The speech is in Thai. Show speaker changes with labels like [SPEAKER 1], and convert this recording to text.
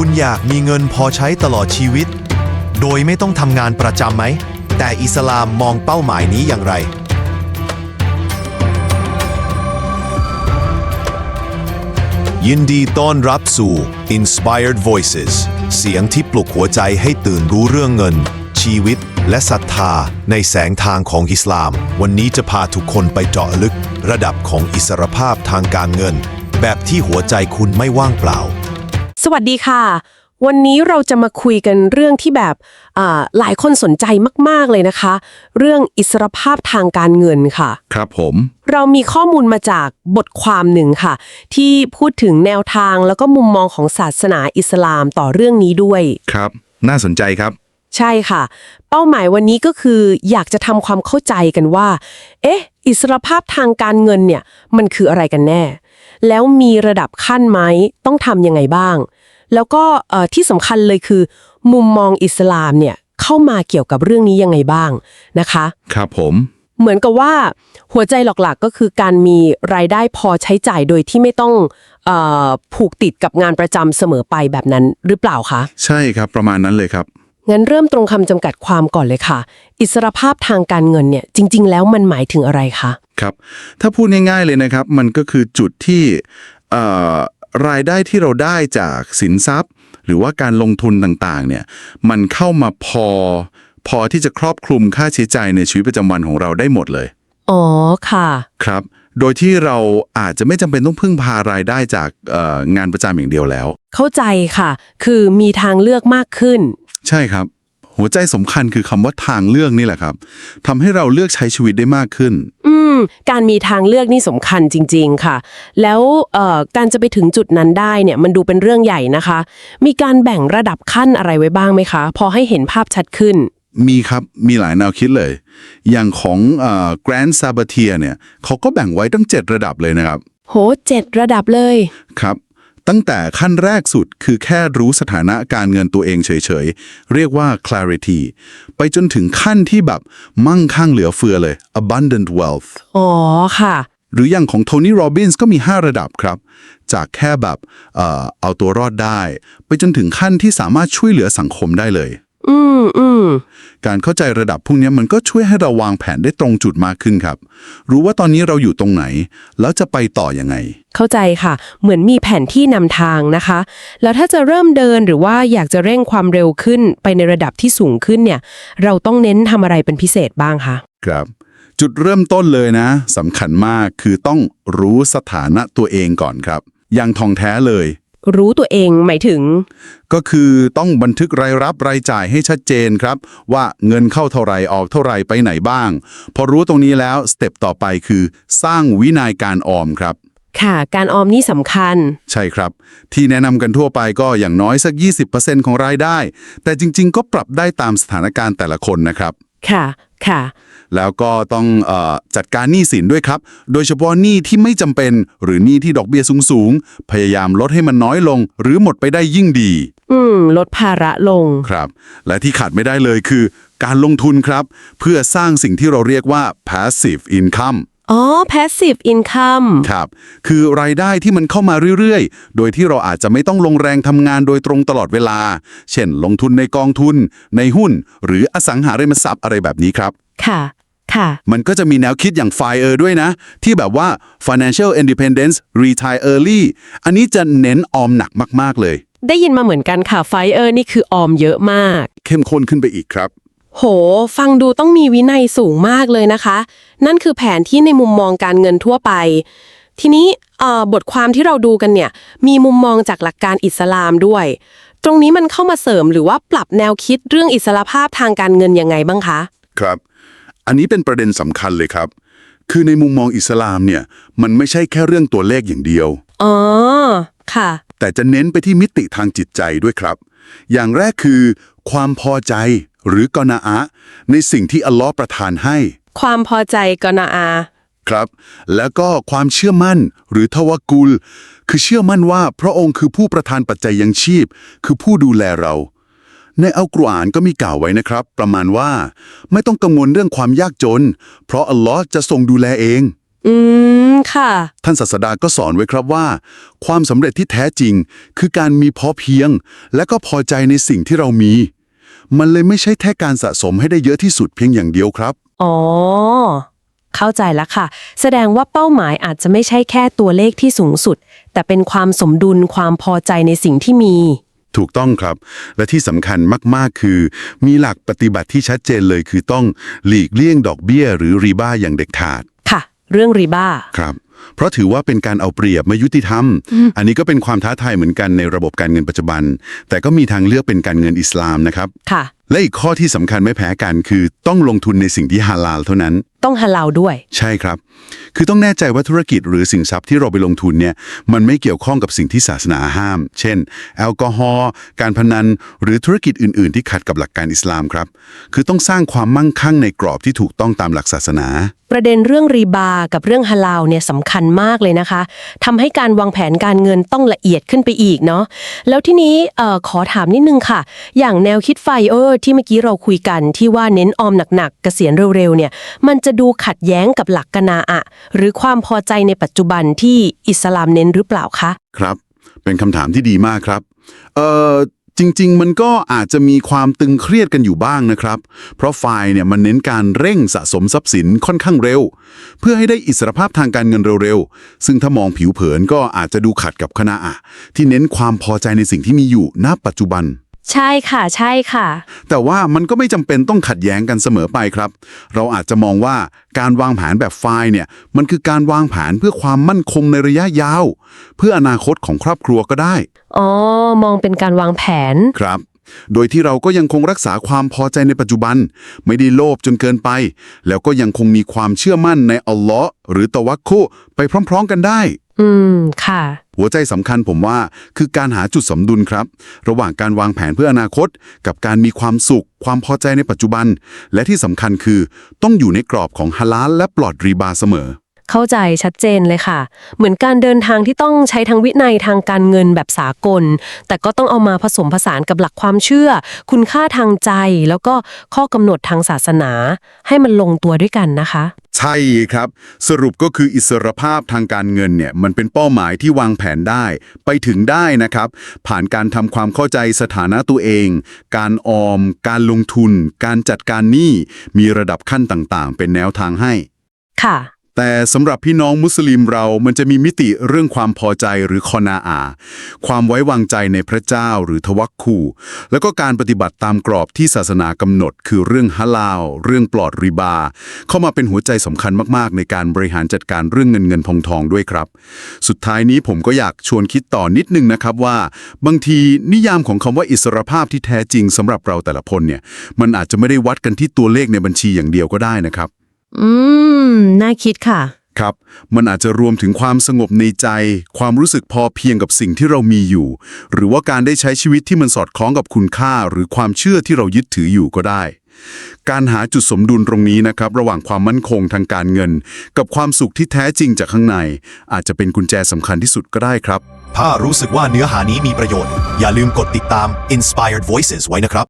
[SPEAKER 1] คุณอยากมีเงินพอใช้ตลอดชีวิต โดยไม่ต้องทำงานประจำไหม แต่อิสลามมองเป้าหมายนี้อย่างไร ยินดีต้อนรับสู่ Inspired Voices เสียงที่ปลุกหัวใจให้ตื่นรู้เรื่องเงิน ชีวิตและศรัทธาในแสงทางของอิสลาม วันนี้จะพาทุกคนไปเจาะลึก ระดับของอิสรภาพทางการเงิน แบบที่หัวใจคุณไม่ว่างเปล่า
[SPEAKER 2] สวัสดีค่ะ วันนี้เราจะมาคุยกันเรื่องที่แบบอ่าหลายคนสนใจมาก ๆ เลยนะคะ เรื่องอิสรภาพทางการเงินค่ะ
[SPEAKER 3] ครับผม
[SPEAKER 2] เรามีข้อมูลมาจากบทความหนึ่งค่ะ ที่พูดถึงแนวทางแล้วก็มุมมองของศาสนาอิสลามต่อเรื่องนี้ด้วย
[SPEAKER 3] ครับ น่าสนใจครับ
[SPEAKER 2] ใช่ค่ะ เป้าหมายวันนี้ก็คืออยากจะทำความเข้าใจกันว่า เอ๊ะ อิสรภาพทางการเงินเนี่ยมันคืออะไรกันแน่ แล้วมีระดับขั้นไหมต้องทำยังไงบ้าง แล้วก็เอ่อที่สำคัญเลยคือ มุมมองอิสลามเนี่ยเข้ามาเกี่ยวกับเรื่องนี้ยังไงบ้างนะคะ
[SPEAKER 3] ครับผม
[SPEAKER 2] เหมือนกับว่าหัวใจหลักๆก็คือการมีรายได้พอใช้จ่ายโดยที่ไม่ต้องเออผูกติดกับงานประจำเสมอไปแบบนั้นหรือเปล่าคะ
[SPEAKER 3] ใช่ครับประมาณนั้นเลยครับ
[SPEAKER 2] งั้นเริ่มตรงคำจำกัดความก่อนเลยค่ะ อิสรภาพทางการเงินเนี่ยจริง ๆ แล้วมันหมายถึงอะไรคะ
[SPEAKER 3] ครับ ถ้าพูดง่ายๆเลยนะครับ มันก็คือจุดที่เอ่อรายได้ที่เราได้จากสินทรัพย์ หรือว่าการลงทุนต่างๆเนี่ยมันเข้ามาพอ พอที่จะครอบคลุมค่าใช้จ่ายในชีวิตประจำวันของเราได้หมดเลย
[SPEAKER 2] อ๋อค่ะ
[SPEAKER 3] ครับ โดยที่เราอาจจะไม่จำเป็นต้องพึ่งพารายได้จากเอ่องานประจำอย่างเดียวแล้ว
[SPEAKER 2] เข้าใจค่ะ คือมีทางเลือกมากขึ้น
[SPEAKER 3] ใช่ครับ หัวใจสำคัญคือคำว่าทางเลือกนี่แหละครับทำให้เราเลือกใช้ชีวิตได้มากขึ้น
[SPEAKER 2] อื มการมีทางเลือกนี่สำคัญจริง ๆค่ะ แล้วเอ่อการจะไปถึงจุดนั้นได้เนี่ยมันดูเป็นเรื่องใหญ่นะคะ มีการแบ่งระดับขั้นอะไรไว้บ้างไหมคะ พอให้เห็นภาพชัดขึ้น
[SPEAKER 3] มีครับ มีหลายแนวคิดเลย อย่างของแกรนด์ซาบ a เทียเนี่ยเขาก็แบ่งไว้ตั้ง 7 ระดับเลยนะครับ
[SPEAKER 2] โหเจ็ดระดับเลย
[SPEAKER 3] ครับ ตั้งแต่ขั้นแรกสุดคือแค่รู้สถานะการเงินตัวเองเฉยๆ เรียกว่า clarity ไปจนถึงขั้นที่แบบมั่งคั่งเหลือเฟือเลย abundant wealth
[SPEAKER 2] อ๋อค่ะ
[SPEAKER 3] หรืออย่างของโทนี่โรบินส์ก็มี 5 ระดับครับ จากแค่แบบเอ่อเอาตัวรอดได้ ไปจนถึงขั้นที่สามารถช่วยเหลือสังคมได้เลย
[SPEAKER 2] อืมอืม
[SPEAKER 3] การเข้าใจระดับพวกนี้มันก็ช่วยให้เราวางแผนได้ตรงจุดมากขึ้นครับ รู้ว่าตอนนี้เราอยู่ตรงไหน แล้วจะไปต่อยังไง
[SPEAKER 2] เข้าใจค่ะ เหมือนมีแผนที่นำทางนะคะ แล้วถ้าจะเริ่มเดินหรือว่าอยากจะเร่งความเร็วขึ้นไปในระดับที่สูงขึ้นเนี่ย เราต้องเน้นทำอะไรเป็นพิเศษบ้างคะ
[SPEAKER 3] ครับ จุดเริ่มต้นเลยนะสำคัญมากคือต้องรู้สถานะตัวเองก่อนครับ อย่างทองแท้เลย
[SPEAKER 2] รู้ตัวเองหมายถึง
[SPEAKER 3] ก็คือต้องบันทึกรายรับรายจ่ายให้ชัดเจนครับ ว่าเงินเข้าเท่าไหรออกเท่าไหรไปไหนบ้าง พอรู้ตรงนี้แล้วสเต็ปต่อไปคือ สร้างวินัยการออมครับ
[SPEAKER 2] ค่ะ การออมนี่สำคัญ
[SPEAKER 3] ใช่ครับ ที่แนะนำกันทั่วไปก็อย่างน้อยสัก 20%ของรายได้ แต่จริง ๆ ก็ปรับได้ตามสถานการณ์แต่ละคนนะครับ
[SPEAKER 2] ค่ะ ค่ะ
[SPEAKER 3] แล้วก็ต้องเออจัดการหนี้สินด้วยครับ โดยเฉพาะหนี้ที่ไม่จำเป็นหรือหนี้ที่ดอกเบี้ยสูงๆ พยายามลดให้มันน้อยลง หรือหมดไปได้ยิ่งดี
[SPEAKER 2] อืม ลดภาระลง
[SPEAKER 3] ครับ และที่ขาดไม่ได้เลยคือ การลงทุนครับ เพื่อสร้างสิ่งที่เราเรียกว่า passive income
[SPEAKER 2] อ๋อ passive income
[SPEAKER 3] ครับ คือรายได้ที่มันเข้ามาเรื่อยๆ โดยที่เราอาจจะไม่ต้องลงแรงทำงานโดยตรงตลอดเวลา เช่น ลงทุนในกองทุน ในหุ้น หรืออสังหาริมทรัพย์อะไรแบบนี้ครับ
[SPEAKER 2] ค่ะ ค่ะ
[SPEAKER 3] มันก็จะมีแนวคิดอย่าง FIRE ด้วยนะ ที่แบบว่า financial independence retire early อันนี้จะเน้นออมหนักมากๆเลย
[SPEAKER 2] ได้ยินมาเหมือนกันค่ะไฟเออร์นี่คือออมเยอะมาก
[SPEAKER 3] เข้มข้นขึ้นไปอีกครับ
[SPEAKER 2] โห ฟังดูต้องมีวินัยสูงมากเลยนะคะ นั่นคือแผนที่ในมุมมองการเงินทั่วไป ทีนี้เอ่อบทความที่เราดูกันเนี่ย มีมุมมองจากหลักการอิสลามด้วย ตรงนี้มันเข้ามาเสริมหรือว่าปรับแนวคิดเรื่องอิสรภาพทางการเงินยังไงบ้างคะ
[SPEAKER 3] ครับ อันนี้เป็นประเด็นสำคัญเลยครับ คือในมุมมองอิสลามเนี่ย มันไม่ใช่แค่เรื่องตัวเลขอย่างเดียว
[SPEAKER 2] อ๋อ ค่ะ
[SPEAKER 3] แต่จะเน้นไปที่มิติทางจิตใจด้วยครับ อย่างแรกคือ ความพอใจ หรือกอนาอะในสิ่งที่อัลลอฮ์ประทานให้
[SPEAKER 2] ความพอใจกอนาอา
[SPEAKER 3] ครับ แล้วก็ความเชื่อมั่นหรือทวากุล คือเชื่อมั่นว่าพระองค์คือผู้ประทานปัจจัยยังชีพ คือผู้ดูแลเรา ในอัลกุรอานก็มีกล่าวไว้นะครับ ประมาณว่า ไม่ต้องกังวลเรื่องความยากจน เพราะอัลลอฮ์จะทรงดูแลเอง
[SPEAKER 2] อืม ค่ะ
[SPEAKER 3] ท่านศาสดาก็สอนไว้ครับว่า ความสำเร็จที่แท้จริง คือการมีพอเพียง และก็พอใจในสิ่งที่เรามี มันเลยไม่ใช่แค่การสะสมให้ได้เยอะที่สุดเพียงอย่างเดียวครับ
[SPEAKER 2] อ๋อ เข้าใจแล้วค่ะ แสดงว่าเป้าหมายอาจจะไม่ใช่แค่ตัวเลขที่สูงสุด แต่เป็นความสมดุลความพอใจในสิ่งที่มี
[SPEAKER 3] ถูกต้องครับ และที่สำคัญมากๆ คือ มีหลักปฏิบัติที่ชัดเจนเลยคือต้องหลีกเลี่ยงดอกเบี้ย หรือรีบ้าอย่างเด็ดขาด
[SPEAKER 2] ค่ะ เรื่องรีบ้า
[SPEAKER 3] ครับ เพราะถือว่าเป็นการเอาเปรียบไม่ยุติธรรม อันนี้ก็เป็นความท้าทายเหมือนกันในระบบการเงินปัจจุบัน แต่ก็มีทางเลือกเป็นการเงินอิสลามนะครับ
[SPEAKER 2] ค่ะ
[SPEAKER 3] และอีกข้อที่สำคัญไม่แพ้กันคือต้องลงทุนในสิ่งที่ฮาลาลเท่านั้น
[SPEAKER 2] ต้องฮาลาลด้วย
[SPEAKER 3] ใช่ครับ คือต้องแน่ใจว่าธุรกิจหรือสินทรัพย์ที่เราไปลงทุนเนี่ย มันไม่เกี่ยวข้องกับสิ่งที่ศาสนาห้าม เช่น แอลกอฮอล์ การพนัน หรือธุรกิจอื่น ๆ ที่ขัดกับหลักการอิสลามครับ คือต้องสร้างความมั่งคั่งในกรอบที่ถูกต้องตามหลักศาสนา
[SPEAKER 2] ประเด็นเรื่องรีบา กับเรื่องฮาลาลเนี่ยสำคัญมากเลยนะคะ ทำให้การวางแผนการเงินต้องละเอียดขึ้นไปอีกเนาะ แล้วที่นี้เอ่อขอถามนิดนึงค่ะ อย่างแนวคิดไฟเออร์ที่เมื่อกี้เราคุยกันที่ว่าเน้นออมหนักๆ เกษียณเร็วๆ เนี่ย มันจะจะดูขัดแย้งกับหลักกนาอะ หรือความพอใจในปัจจุบันที่อิสลามเน้นหรือเปล่าคะ
[SPEAKER 3] ครับ เป็นคำถามที่ดีมากครับ เอ่อจริง ๆ มันก็อาจจะมีความตึงเครียดกันอยู่บ้างนะครับ เพราะไฟล์เนี่ยมันเน้นการเร่งสะสมทรัพย์สินค่อนข้างเร็ว เพื่อให้ได้อิสรภาพทางการเงินเร็วๆ ซึ่งถ้ามองผิวเผินก็อาจจะดูขัดกับคณะอะที่เน้นความพอใจในสิ่งที่มีอยู่ณปัจจุบัน
[SPEAKER 2] ใช่ค่ะใช่ค่ะ
[SPEAKER 3] แต่ว่ามันก็ไม่จำเป็นต้องขัดแย้งกันเสมอไปครับ เราอาจจะมองว่าการวางแผนแบบไฟล์เนี่ย มันคือการวางแผนเพื่อความมั่นคงในระยะยาว เพื่ออนาคตของครอบครัวก็ได้
[SPEAKER 2] อ๋อ มองเป็นการวางแผน
[SPEAKER 3] ครับ โดยที่เราก็ยังคงรักษาความพอใจในปัจจุบัน ไม่ได้โลภจนเกินไป แล้วก็ยังคงมีความเชื่อมั่นในอัลลอฮ์หรือตะวักคุไปพร้อม ๆ กันได้
[SPEAKER 2] อืม ค่ะ
[SPEAKER 3] หัวใจสำคัญผมว่าคือการหาจุดสมดุลครับ ระหว่างการวางแผนเพื่ออนาคต กับการมีความสุข ความพอใจในปัจจุบัน และที่สำคัญคือ ต้องอยู่ในกรอบของฮาลาลและปลอดรีบาเสมอ
[SPEAKER 2] เข้าใจชัดเจนเลยค่ะ เหมือนการเดินทางที่ต้องใช้ทั้งวินัยทางการเงินแบบสากล แต่ก็ต้องเอามาผสมผสานกับหลักความเชื่อ คุณค่าทางใจ แล้วก็ข้อกำหนดทางศาสนา ให้มันลงตัวด้วยกันนะคะ
[SPEAKER 3] ใช่ครับ สรุปก็คืออิสรภาพทางการเงินเนี่ยมันเป็นเป้าหมายที่วางแผนได้ ไปถึงได้นะครับ ผ่านการทำความเข้าใจสถานะตัวเอง การออม การลงทุน การจัดการหนี้มีระดับขั้นต่างๆ เป็นแนวทางให้
[SPEAKER 2] ค่ะ
[SPEAKER 3] แต่สำหรับพี่น้องมุสลิมเรามันจะมีมิติเรื่องความพอใจหรือคอนาอา ความไว้วางใจในพระเจ้าหรือทวักคูแล้วก็การปฏิบัติตามกรอบที่ศาสนากำหนด คือเรื่องฮาลาลเรื่องปลอดริบา เข้ามาเป็นหัวใจสำคัญมากๆ ในการบริหารจัดการเรื่องเงินเงินทองทองด้วยครับ สุดท้ายนี้ผมก็อยากชวนคิดต่อนิดนึงนะครับว่า บางทีนิยามของคำว่าอิสรภาพที่แท้จริงสำหรับเราแต่ละคนเนี่ยมันอาจจะไม่ได้วัดกันที่ตัวเลขในบัญชีอย่างเดียวก็ได้นะครับ
[SPEAKER 2] อืม น่าคิดค่ะ
[SPEAKER 3] ครับ มันอาจจะรวมถึงความสงบในใจ ความรู้สึกพอเพียงกับสิ่งที่เรามีอยู่ หรือว่าการได้ใช้ชีวิตที่มันสอดคล้องกับคุณค่า หรือความเชื่อที่เรายึดถืออยู่ก็ได้ การหาจุดสมดุลตรงนี้นะครับ ระหว่างความมั่นคงทางการเงิน กับความสุขที่แท้จริงจากข้างใน อาจจะเป็นกุญแจสำคัญที่สุดก็ได้ครับ
[SPEAKER 1] ถ้ารู้สึกว่าเนื้อหานี้มีประโยชน์ อย่าลืมกดติดตาม Inspired Voices ไว้นะครับ